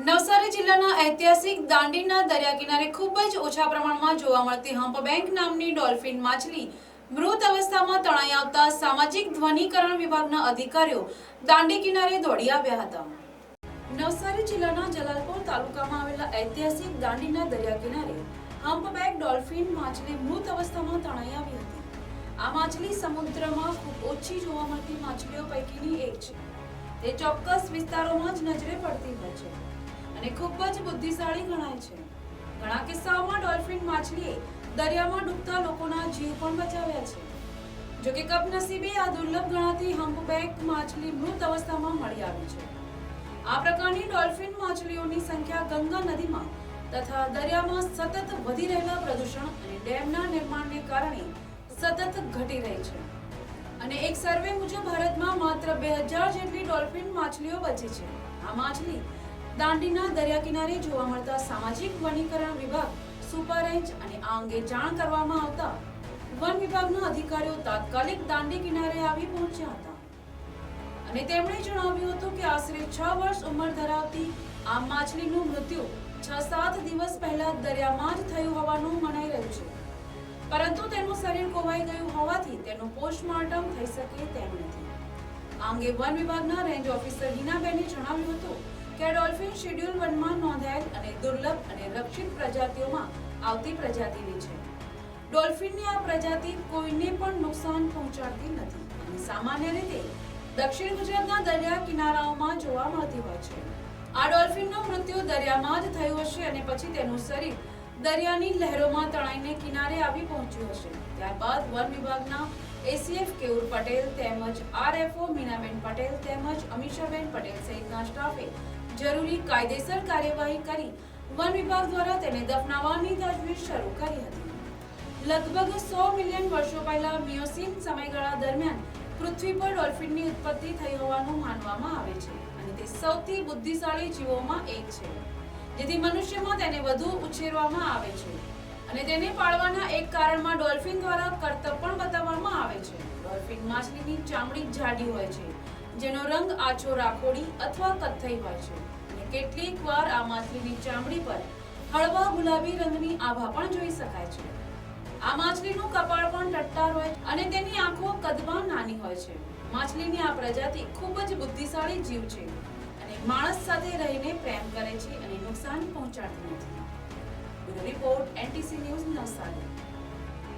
નવસારી જિલ્લાના ઐતિહાસિક દાંડીના દરિયા કિનારે ખૂબ જ ઓછા પ્રમાણમાં જોવા મળતી હમ્પબેંક નામની ડોલ્ફિન માછલી મૃત અવસ્થામાં તણાઈ આવતા સામાજિક ધ્વનિકરણ વિભાગના અધિકારીઓ દાંડી કિનારે દોડી આવ્યા હતા. નવસારી જિલ્લાના જલાલપોર તાલુકામાં આવેલા ઐતિહાસિક દાંડીના દરિયા કિનારે હમ્પબેક ડોલ્ફિન માછલી મૃત અવસ્થામાં તણાઈ આવી હતી. આ માછલી સમુદ્રમાં ખૂબ ઓછી જોવા મળતી માછલીઓ પૈકીની એક છે. તે ચોક્કસ વિસ્તારોમાં જ નજરે પડતી હોય છે. અને ખૂબ જ બુદ્ધિશાળી ગણાય છે. ઘણા કિસ્સાઓમાં ડોલ્ફિન માછલીએ દરિયામાં ડૂબતા લોકોના જીવ પણ બચાવ્યા છે. જો કે કપનસીબે આ દુર્લભ ગણાતી હમ્પબેક માછલી મૃત અવસ્થામાં મળી આવી છે. આ પ્રકારની ડોલ્ફિન માછલીઓની સંખ્યા ગંગા નદીમાં તથા દરિયામાં સતત વધી રહેલા પ્રદૂષણ અને ડેમના નિર્માણને કારણે સતત ઘટી રહી છે. અને એક સર્વે મુજબ ભારતમાં માત્ર બે હજાર જેટલી ડોલ્ફિન માછલીઓ બચી છે. આ માછલી દાંડીના દરિયા કિનારે જોવા મળતા સામાજિક વનીકરણ વિભાગ સુપર રેન્જ અને આ અંગે જાણ કરવામાં આવતા વન વિભાગના અધિકારીઓ તાત્કાલિક દાંડી કિનારે આવી પહોંચ્યા હતા. અને તેમણે જણાવ્યું હતું કે આશરે છ વર્ષ ઉંમર ધરાવતી આ માછલીનું મૃત્યુ છ સાત દિવસ પહેલા દરિયામાં જ થયું હોવાનું મનાઈ રહ્યું છે. પરંતુ તેનું શરીર કોવાઈ ગયું હોવાથી તેનું પોસ્ટમોર્ટમ થઈ શકે તેમ નથી. આ અંગે વન વિભાગના રેન્જ ઓફિસર હિનાબેને જણાવ્યું હતું કે ડોલ્ફિન શેડ્યુલ વનમાં નોંધાયેલ અને દુર્લભ અને રક્ષિત પ્રજાતિઓમાં આવતી પ્રજાતિની છે. ડોલ્ફિનની આ પ્રજાતિ કોઈને પણ નુકસાન પહોંચાડતી નથી અને સામાન્ય રીતે દક્ષિણ ગુજરાતના દરિયા કિનારાઓમાં જોવા મળતી હોય છે. આ ડોલ્ફિનનું મૃત્યુ દરિયામાં જ થયું હશે અને પછી તેનું શરીર દરિયાની લહેરોમાં તણાઈને કિનારે આવી પહોંચ્યું હશે. ત્યારબાદ વન વિભાગના એસીએફ કેયુર પટેલ તેમજ આરએફઓ મીનાબેન પટેલ તેમજ અમીષાબેન પટેલ સહિતના સ્ટાફે જરૂરી કાયદેસર કાર્યવાહી કરી વન વિભાગ દ્વારા તેને દફનાવવાની તજવીજ શરૂ કરી હતી. લગભગ સો મિલિયન વર્ષો પહેલા મિયોસિન સમયગાળા દરમિયાન પૃથ્વી પર ડોલ્ફિનની ઉત્પત્તિ થઈ હોવાનું માનવામાં આવે છે અને તે સૌથી બુદ્ધિશાળી જીવોમાં એક છે, જેથી મનુષ્યમાં તેને વધુ ઉછેરવામાં આવે છે અને તેને પાળવાના એક કારણમાં ડોલ્ફિન દ્વારા કરતબ પણ બતાવવામાં આવે છે. ડોલ્ફિન માછલીની ચામડી જાડી હોય છે, જેનો રંગ આછો રાખોડી અથવા કથ્થઈ હોય છે. કેટલીક વાર આ માછલીની ચામડી પર હળવા ગુલાબી રંગની આભા પણ જોઈ શકાય છે. આ માછલીનું કપાળ પણ ટટ્ટાર હોય અને તેની આંખો કદમાં નાની હોય છે. માછલીની આ પ્રજાતિ ખૂબ જ બુદ્ધિશાળી જીવ છે અને માણસ સાથે રહીને પ્રેમ કરે છે અને નુકસાન પહોંચાડતી નથી. Report NTC news Navsari.